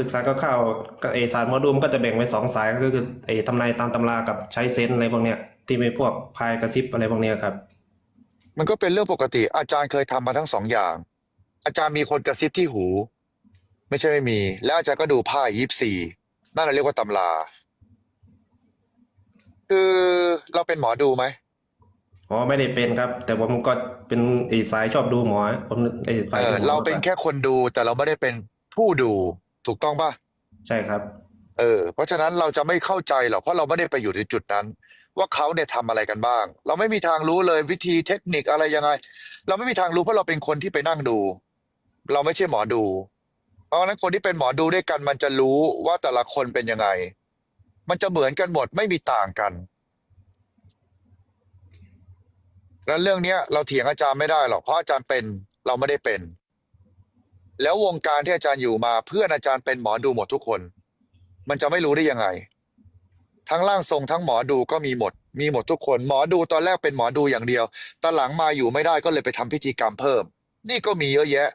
ศึกษาก็เข้าวๆก็ไอศาสตร์หมอดูมนก็จะแบ่งเป็นสองสายก็คือไอทำนายตามตำรากับใช้เซนส์อะไรพวกเนี้ยที่เป็นพวกพายกระซิบอะไรพวกเนี้ยครับ มันก็เป็นเรื่องปกติ อาจารย์เคยทำมาทั้งสองอย่าง อาจารย์มีคนกระซิบที่หู ไม่ใช่ไม่มี แล้วอาจารย์ก็ดูไพ่ยิปซีนั่นเราเรียกว่าตำรา คือเราเป็นหมอดูไหมอ๋อไม่ได้เป็นครับ แต่ผมก็เป็นไอสายชอบดูหมอผมไอสาเอยอดูหมอเราเป็นแค่คนดูแต่เราไม่ได้เป็นผู้ดู ถูกต้องป่ะใช่ครับ เออ เพราะฉะนั้นเราจะไม่เข้าใจหรอกเพราะเราไม่ได้ไปอยู่ในจุดนั้น ว่าเขาเนี่ยทำอะไรกันบ้าง เราไม่มีทางรู้เลยวิธีเทคนิคอะไรยังไง เราไม่มีทางรู้เพราะเราเป็นคนที่ไปนั่งดู เราไม่ใช่หมอดู เพราะฉะนั้นคนที่เป็นหมอดูด้วยกัน มันจะรู้ว่าแต่ละคนเป็นยังไง มันจะเหมือนกันหมดไม่มีต่างกันแล้วเรื่องเนี้ยเราเถียงอาจารย์ไม่ได้หรอกเพราะอาจารย์เป็นเราไม่ได้เป็น แล้ววงการที่อาจารย์อยู่มา เพื่อนอาจารย์เป็นหมอดูหมดทุกคน มันจะไม่รู้ได้ยังไง ทั้งร่างทรงทั้งหมอดูก็มีหมด มีหมดทุกคน หมอดูตอนแรกเป็นหมอดูอย่างเดียวตอนหลังมาอยู่ไม่ได้ก็เลยไปทำพิธีกรรมเพิ่ม นี่ก็มีเยอะแยะ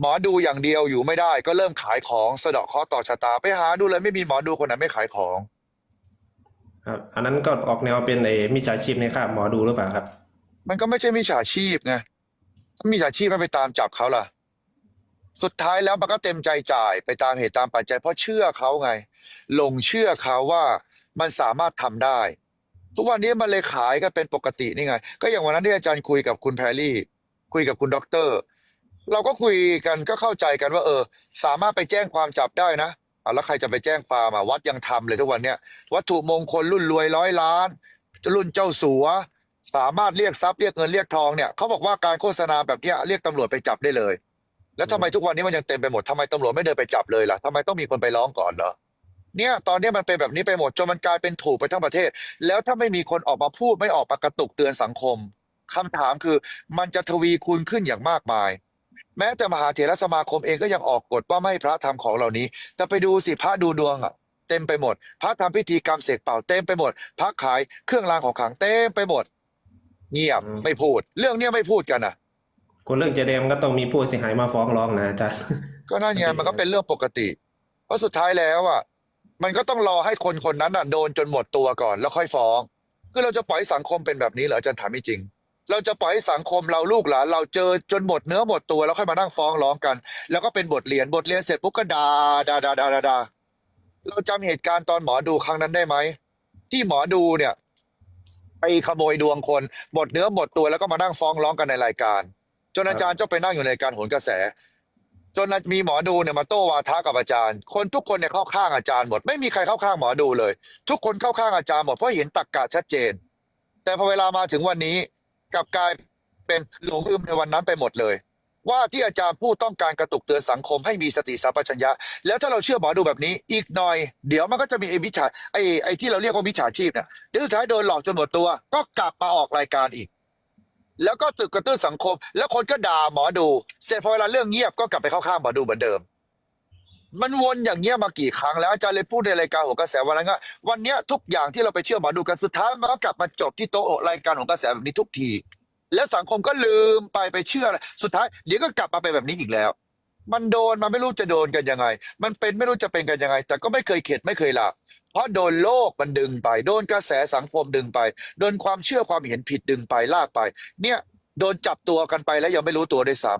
หมอดูอย่างเดียวอยู่ไม่ได้ ก็เริ่มขายของสะเดาะเคราะห์ต่อชะตาไปหาดูเลยไม่มีหมอดูคนไหนไม่ขายของครับอันนั้นก็ออกแนวเป็นไอมิจฉาชีพในคาบหมอดูหรือเปล่าครับ มันก็ไม่ใช่มิจฉาชีพไงถ้ามิจฉาชีพไม่ไปตามจับเขาล่ะ สุดท้ายแล้วมันก็เต็มใจจ่ายไปตามเหตุตามปัจจัยเพราะเชื่อเขาไงหลงเชื่อเขาว่ามันสามารถทำได้ ทุกวันนี้มันเลยขายกันเป็นปกตินี่ไง ก็อย่างวันนั้นที่อาจารย์คุยกับคุณแพรรี่ คุยกับคุณด็อกเตอร์ เราก็คุยกันก็เข้าใจกันว่า เออ สามารถไปแจ้งความจับได้นะอะแล้วใครจะไปแจ้งความอะวัดยังทำเลยทุกวันเนี้ยวัตถุมงคลรุ่นรวยร้อยล้าน รุ่นเจ้าสัว สามารถเรียกทรัพย์เรียกเงินเรียกทองเนี่ยเขาบอกว่าการโฆษณาแบบเนี้ยเรียกตำรวจไปจับได้เลย แล้วทำไมทุกวันนี้มันยังเต็มไปหมดทำไมตำรวจไม่เดินไปจับเลยล่ะทำไมต้องมีคนไปร้องก่อนเหรอเนี่ยตอนนี้มันเป็นแบบนี้ไปหมดจนมันกลายเป็นถูกไปทั้งประเทศ แล้วถ้าไม่มีคนออกมาพูดไม่ออกมากระตุกเตือนสังคมคำถามคือมันจะทวีคูณขึ้นอย่างมากมาย แม้แต่มหาเถรสมาคมเองก็ยังออกกฎว่าไม่ให้พระทำของเหล่านี้จะไปดูสิพระดูดวงอะเต็มไปหมด พระทำพิธีกรรมเสกเป่าเต็มไปหมด พระขายเครื่องรางของขลังเต็มไปหมด เงียบอืมไม่พูด เรื่องเนี้ยไม่พูดกันอะ คนเรื่องเจแดมก็ต้องมีผู้เสียหายมาฟ้องร้องนะอาจารย์ก็นั่นไงมันเป็นมันก็เป็นเรื่องปกติ เพราะสุดท้ายแล้วอะมันก็ต้องรอให้คนคนนั้นอะโดนจนหมดตัวก่อนแล้วค่อยฟ้อง คือเราจะปล่อยให้สังคมเป็นแบบนี้เหรออาจารย์ถามไม่จริง เราจะปล่อยให้สังคมเราลูกหลานเราเจอจนหมดเนื้อหมดตัวแล้วค่อยมานั่งฟ้องร้องกัน แล้วก็เป็นบทเรียนบทเรียนเสร็จปุ๊บก็ด่าด่าด่าด่าด่าด่าเราจำเหตุการณ์ตอนหมอดูครั้งนั้นได้ไหมที่หมอดูเนี่ย ไปขโมยดวงคนหมดเนื้อหมดตัวแล้วก็มานั่งฟ้องร้องกันในรายการ จนอาจารย์เจ้าไปนั่งอยู่ในการโหนกระแส จนมีหมอดูเนี่ยมาโต้วาทะกับอาจารย์ คนทุกคนเนี่ยเข้าข้างอาจารย์หมด ไม่มีใครเข้าข้างหมอดูเลย ทุกคนเข้าข้างอาจารย์หมดเพราะเห็นตรกกะชัดเจน แต่พอเวลามาถึงวันนี้กลับกลายเป็นหลงลืมในวันนั้นไปหมดเลย ว่าที่อาจารย์พูดต้องการกระตุกเตือนสังคมให้มีสติสัมปชัญญะ แล้วถ้าเราเชื่อหมอดูแบบนี้ อีกหน่อย เดี๋ยวมันก็จะมีไอ้วิชาไอ้ไอ้ที่เราเรียกว่าวิชาชีพเนี่ยเดี๋ยวสุดท้ายโดนหลอกจนหมดตัว ก็กลับมาออกรายการอีก แล้วก็ตึกกระตุ้นสังคม แล้วคนก็ด่าหมอดู เสร็จพอเวลาเรื่องเงียบก็กลับไปเข้าข้างหมอดูเหมือนเดิม มันวนอย่างเงี้ยมากี่ครั้งแล้วอาจารย์เลยพูดในรายการโหนกระแสวันนั้นว่าวันเนี้ยทุกอย่างที่เราไปเชื่อหมอดูกันสุดท้ายมันก็กลับมาจบที่โต๊ะรายการโหนกระแสแบบนี้ทุกที แล้วสังคมก็ลืมไปไปเชื่ออะไรสุดท้ายเดี๋ยวก็กลับมาเป็นแบบนี้อีกแล้ว มันโดนมันไม่รู้จะโดนกันยังไง มันเป็นไม่รู้จะเป็นกันยังไง แต่ก็ไม่เคยเข็ดไม่เคยหลับ เพราะโดนโลกมันดึงไป โดนกระแสสังคมดึงไป โดนความเชื่อความเห็นผิดดึงไปลากไป เนี่ยโดนจับตัวกันไปแล้วยังไม่รู้ตัวด้วยซ้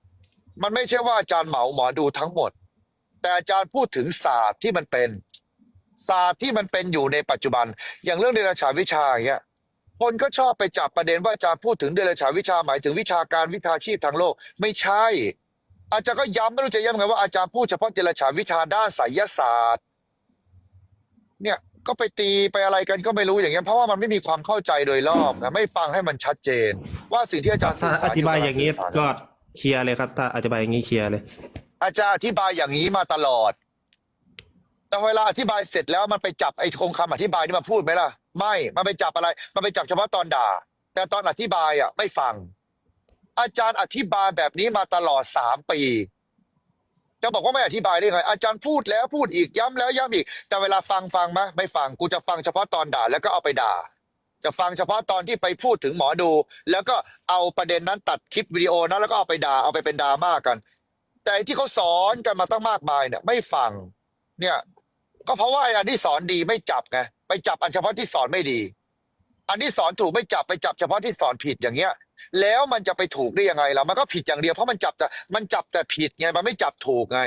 ำมันไม่ใช่ว่าอาจารย์เหมาหมอดูทั้งหมด แต่อาจารย์พูดถึงศาสตร์ที่มันเป็น ศาสตร์ที่มันเป็นอยู่ในปัจจุบัน อย่างเรื่องเดรัจฉานวิชาอย่างเงี้ยคนก็ชอบไปจับประเด็นว่าอาจารย์พูดถึงเดรัจฉานวิชาหมายถึงวิชาการวิชาชีพทางโลก ไม่ใช่ อาจารย์ก็ย้ำไม่รู้จะย้ำไงว่าอาจารย์พูดเฉพาะเดรัจฉานวิชาด้านไสยศาสตร์ เนี่ยก็ไปตีไปอะไรกันก็ไม่รู้อย่างเงี้ยเพราะว่ามันไม่มีความเข้าใจโดยรอบนะไม่ฟังให้มันชัดเจน ว่าสิ่งที่อาจารย์ถ้าสื่อสาอรธิบายอย่างนี้นี้ ก็เคลียร์เลยครับถ้าอธิบายอย่างนี้เคลียร์เลย อาจารย์อธิบายอย่างนี้มาตลอด แต่เวลาอธิบายเสร็จแล้วมันไปจับไอ้คงคำอธิบายนี่มาพูดไหมล่ะ ไม่มันไปจับอะไร มันไปจับเฉพาะตอนด่า แต่ตอนอธิบายอะไม่ฟัง อาจารย์อธิบายแบบนี้มาตลอดสามปี จะบอกว่าไม่อธิบายได้ไงอาจารย์พูดแล้วพูดอีกย้ำแล้วย้ำอีก แต่เวลาฟังฟังไหมไม่ฟังกูจะฟังเฉพาะตอนด่าแล้วก็เอาไปด่า จะฟังเฉพาะตอนที่ไปพูดถึงหมอดู แล้วก็เอาประเด็นนั้นตัดคลิปวิดีโอนั้นแล้วก็เอาไปด่าเอาไปเป็นดราม่ากัน แต่ที่เขาสอนกันมาตั้งมากมายเนี่ยไม่ฟังเนี่ยก็เพราะว่าไอ้อันที่สอนดีไม่จับไงไปจับอันเฉพาะที่สอนไม่ดี อันที่สอนถูกไม่จับไปจับเฉพาะที่สอนผิดอย่างเงี้ย แล้วมันจะไปถูกได้ยังไงล่ะมันก็ผิดอย่างเดียวเพราะมันจับแต่มันจับแต่ผิดไงมันไม่จับถูกไง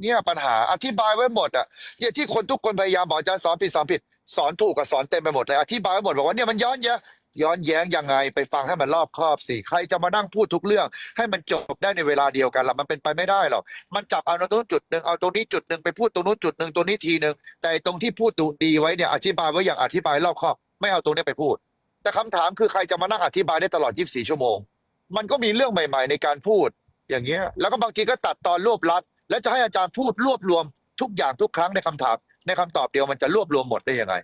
เนี่ยปัญหาอธิบายไว้หมดอะเนี่ยที่คนทุกคนพยายามบอกอาจารย์สอนผิดสอนผิด สอนถูกกับสอนเต็มไปหมดเลยอธิบายไว้หมดบอกว่าเนี่ยมันย้อนแย้งย้อนแย้งยังไง ไปฟังให้มันรอบครอบสิใครจะมานั่งพูดทุกเรื่อง ให้มันจบได้ในเวลาเดียวกันล่ะมันเป็นไปไม่ได้หรอกมันจับเอาตรงนู้นจุดหนึ่งเอาตรงนี้จุดหนึ่งไปพูดตรงนู้นจุดหนึ่งตรงนี้ทีหนึ่งแต่ตรงที่พูดดูดีไว้เนี่ยอธิบายไว้อย่างอธิบายรอบคอบ ไม่เอาตรงนี้ไปพูด แต่คำถามคือใครจะมานั่งอธิบายได้ตลอด 24 ชั่วโมง มันก็มีเรื่องใหม่ ๆ ในการพูด อย่างเงี้ย แล้วก็บางทีก็ตัดตอนรวบลัด แล้วจะให้อาจารย์พูดรวบรวมทุกอย่างทุกครั้งในคำถาม ในคำตอบเดียวมันจะรวบรวมหมดได้ยังไง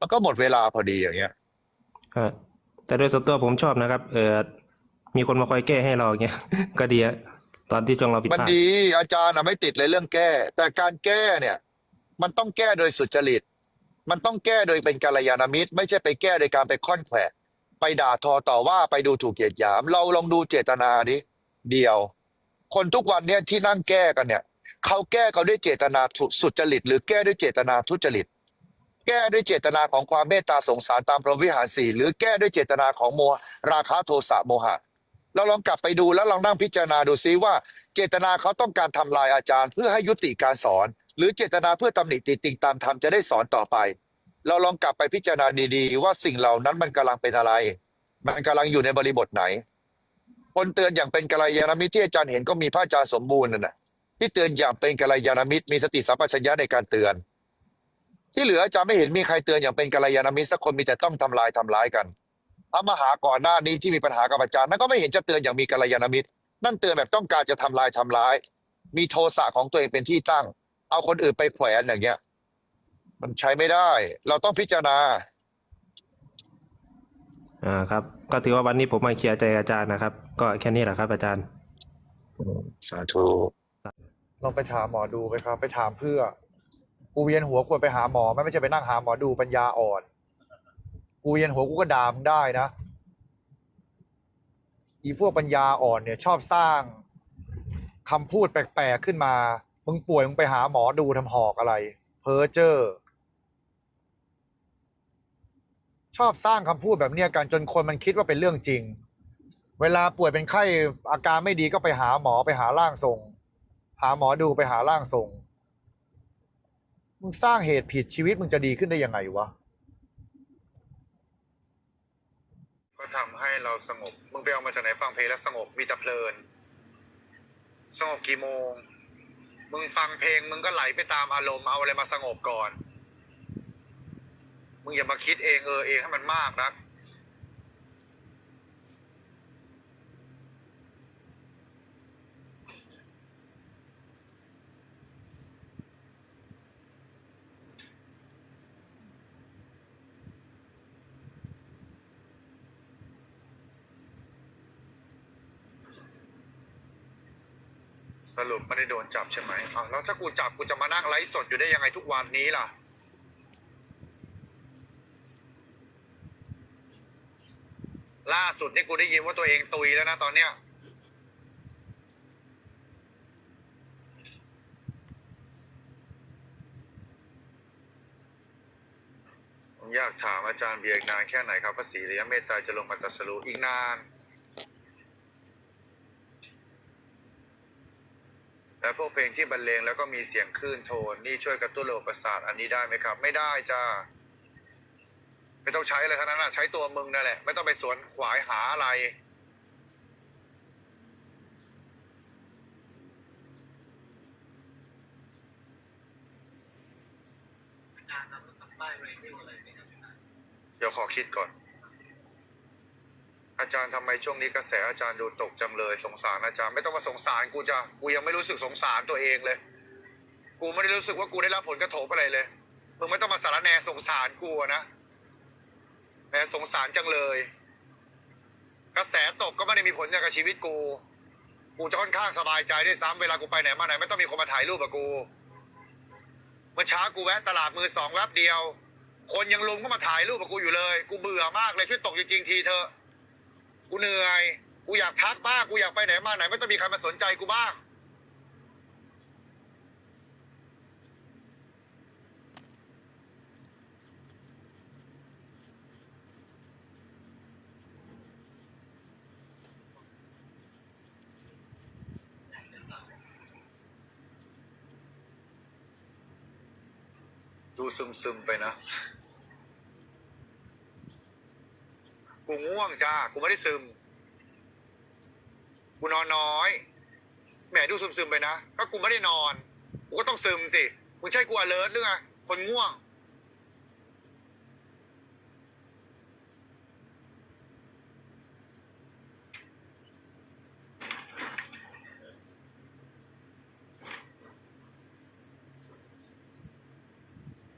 มันก็หมดเวลาพอดีอย่างเงี้ยครับแต่โดยส่วนตัวผมชอบนะครับ เออมีคนมาคอยแก้ให้เราอย่างเงี้ย ก็ดีอะตอนที่ช่วงเราผิดมันพลาดดีอาจารย์นะไม่ติดเลยเรื่องแก้ แต่การแก้เนี่ย มันต้องแก้โดยสุจริต มันต้องแก้โดยเป็นกัลยาณมิตร ไม่ใช่ไปแก้โดยการไปค่อนแขวะไปด่าทอต่อว่าไปดูถูกเกียดหยาม เราลองดูเจตนาดิเดียว คนทุกวันเนี่ยที่นั่งแก้กันเนี่ยเขาแก้เขาด้วยเจตนาสุจริต หรือแก้ด้วยเจตนาทุจริต แก้ด้วยเจตนาของความเมตตาสงสารตามพระวิหารสี่หรือแก้ด้วยเจตนาของโมราคะโทสะโมหะเราลองกลับไปดูแล้วลองนั่งพิจารณาดูซิว่า เจตนาเขาต้องการทำลายอาจารย์ เพื่อให้ยุติการสอน หรือเจตนาเพื่อตำหนิติติงตามธรรมจะได้สอนต่อไป เราลองกลับไปพิจารณาดีๆ ว่าสิ่งเหล่านั้นมันกำลังเป็นอะไร มันกำลังอยู่ในบริบทไหน คนเตือนอย่างเป็นกัลยาณมิตรที่อาจารย์เห็นก็มีพระอาจารย์สมบูรณ์นั่นแหะที่เตือนอย่างเป็นกัลยาณมิตรมีสติสัมปชัญญะในการเตือน ที่เหลืออาจารย์ไม่เห็นมีใครเตือนอย่างเป็นกัลยาณมิตรสักคนมีแต่ต้องทำลายทำร้ายกันพระมหาก่อนหน้านี้ที่มีปัญหากับอาจารย์นั่นก็ไม่เห็นจะเตือนอย่างมีกัลยาณมิตร นั่นเตือนแบบต้องการจะทำลายทำร้าย มีโทสะของตัวเองเป็นที่ตั้ง เอาคนอื่นไปแขวนอย่างเงี้ย มันใช้ไม่ได้ เราต้องพิจารณา อ่าครับ ก็ถือว่าวันนี้ผมมาเคลียร์ใจอาจารย์นะครับ ก็แค่นี้แหละครับ อาจารย์ สาธุลองไปถามหมอดูไปครับ ไปถามเพื่อ กูเวียนหัวควรไปหาหมอไหมไม่ใช่ไปนั่งหาหมอดูปัญญาอ่อน กูเวียนหัวกูก็ด่ามึงได้นะ อีพวกปัญญาอ่อนเนี่ย ชอบสร้างคำพูดแปลกๆขึ้นมา มึงป่วยมึงไปหาหมอดูทำหอกอะไร เพอเจ้อชอบสร้างคำพูดแบบเนี้ยกันจนคนมันคิดว่าเป็นเรื่องจริง เวลาป่วยเป็นไข้อาการไม่ดีก็ไปหาหมอไปหาร่างทรง หาหมอดูไปหาร่างทรง มึงสร้างเหตุผิดชีวิตมึงจะดีขึ้นได้ยังไงวะก็ทำให้เราสงบ มึงไปเอามาจากไหนฟังเพลงแล้วสงบมีแต่เพลิน สงบกี่โมง มึงฟังเพลงมึงก็ไหลไปตามอารมณ์เอาอะไรมาสงบก่อน มึงอย่ามาคิดเองเออเองให้มันมากนะ สรุปไม่ได้โดนจับใช่ไหมอ้าวแล้วถ้ากูจับกูจะมานั่งไลฟ์สดอยู่ได้ยังไงทุกวันนี้ล่ะ ล่าสุดนี่กูได้ยินว่าตัวเองตุยแล้วนะตอนเนี้ย ผมอยากถามอาจารย์เบียร์อีกนานแค่ไหนครับพระศรีระยะเมตตาจะลงมาตรัสรู้อีกนาน และ พวกเพลงที่บรรเลงแล้วก็มีเสียงคลื่นโทน นี่ช่วยกระตุ้นระบบประสาทอันนี้ได้ไหมครับ ไม่ได้จ้าไม่ต้องใช้เลยทั้งนั้นนะใช้ตัวมึงนั่นแหละ ไม่ต้องไปสวนขวายหาอะไร เดี๋ยวขอคิดก่อน อาจารย์ทำไมช่วงนี้กระแสอาจารย์ดูตกจังเลยสงสารอาจารย์ไม่ต้องมาสงสารกูจ้ะกูยังไม่รู้สึกสงสารตัวเองเลย กูไม่ได้รู้สึกว่ากูได้รับผลกระทบอะไรเลยมึงไม่ต้องมาสารแนสงสารกูนะแหมสงสารจังเลย กระแสตกก็ไม่ได้มีผลกับชีวิตกู กูจะค่อนข้างสบายใจด้วยซ้ำเวลากูไปไหนมาไหนไม่ต้องมีคนมาถ่ายรูปกับกูเมื่อเช้ากูแวะตลาดมือสองแวบเดียว คนยังลุมก็มาถ่ายรูปกับกูอยู่เลย กูเบื่อมากเลยช่วยตกจริงๆทีเถอะ กูเหนื่อย กูอยากพักบ้าง กูอยากไปไหนมาไหนไม่ต้องมีใครมาสนใจกูบ้าง ดูซึมๆไปนะ ง่วงจ้ากูไม่ได้ซึม กูนอนน้อย แหมดูซึมซึมๆไปนะ ก็กูไม่ได้นอน กูก็ต้องซึมสิ มึงใช่กูอเลิร์หรือไงคนง่วง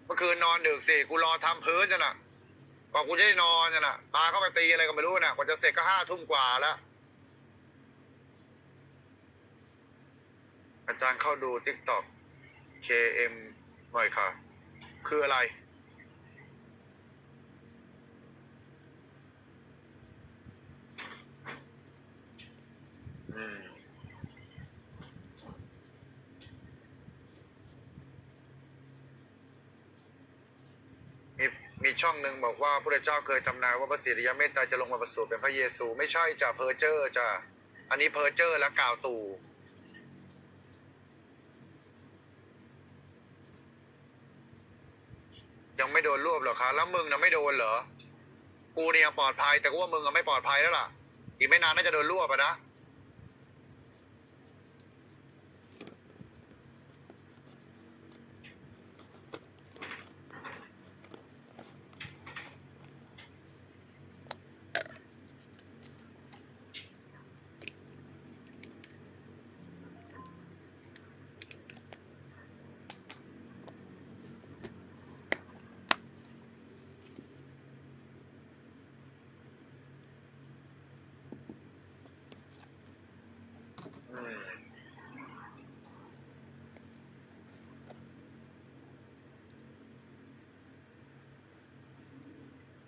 เมื่อคืนนอนดึกสิ กูรอทำพื้นจะน่ะ กว่ากูจะได้นอนจะน่ะตาเข้าไปตีอะไรก็ไม่รู้น่ะกว่าจะเสร็จก็ห้าทุ่มกว่าแล้ว อาจารย์เข้าดู t ิ k t o k KM หน่อยค่ะ คืออะไร อืม มีมี ช่องหนึ่งบอกว่าพระเจ้าเคยทำนายว่าพระศิริยเมตตรจะลงมาประสูติเป็นพระเยซู ไม่ใช่จ้ะเพอร์เจอร์จ้ะอันนี้เพอร์เจอร์และกล่าวตู่ยังไม่โดนรวบเหรอคะแล้วมึงนะไม่โดนเหรอ กูเนี่ยปลอดภัยแต่กูว่ามึงอะไม่ปลอดภัยแล้วล่ะ อีกไม่นานน่าจะโดนรวบอะนะ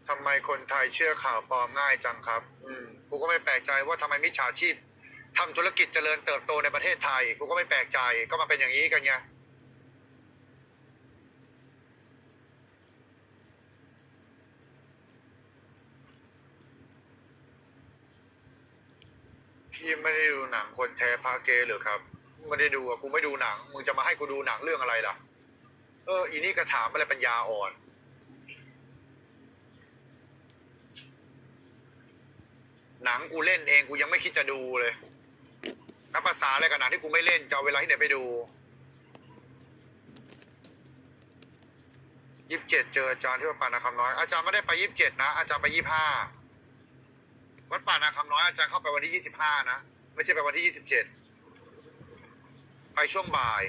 ทำไมคนไทยเชื่อข่าวปลอมง่ายจังครับ อืมกูก็ไม่แปลกใจว่าทำไมมิจฉาชีพทำธุรกิจเจริญเติบโตในประเทศไทย กูก็ไม่แปลกใจ ก็มาเป็นอย่างนี้กันไง พี่ไม่ได้ดูหนังคนแท้พาเกย์หรือครับไม่ได้ดูอะกูไม่ดูหนัง มึงจะมาให้กูดูหนังเรื่องอะไรล่ะ เออ อีนี่กระถามอะไรปัญญาอ่อน หนังกูเล่นเองกูยังไม่คิดจะดูเลยนับภาษาอะไรกับหนังที่กูไม่เล่นจะเอาเวลาที่ไหนไปดูยี่สิบเจ็ดเจออาจารย์ที่วัดปานาคำน้อย อาจารย์ไม่ได้ไปยี่สิบเจ็ดนะ อาจารย์ไปยี่ห้า วัดป่านาคำน้อยอาจารย์เข้าไปวันที่ยี่สิบห้านะ ไม่ใช่ไปวันที่ยี่สิบเจ็ดไปช่วงบ่าย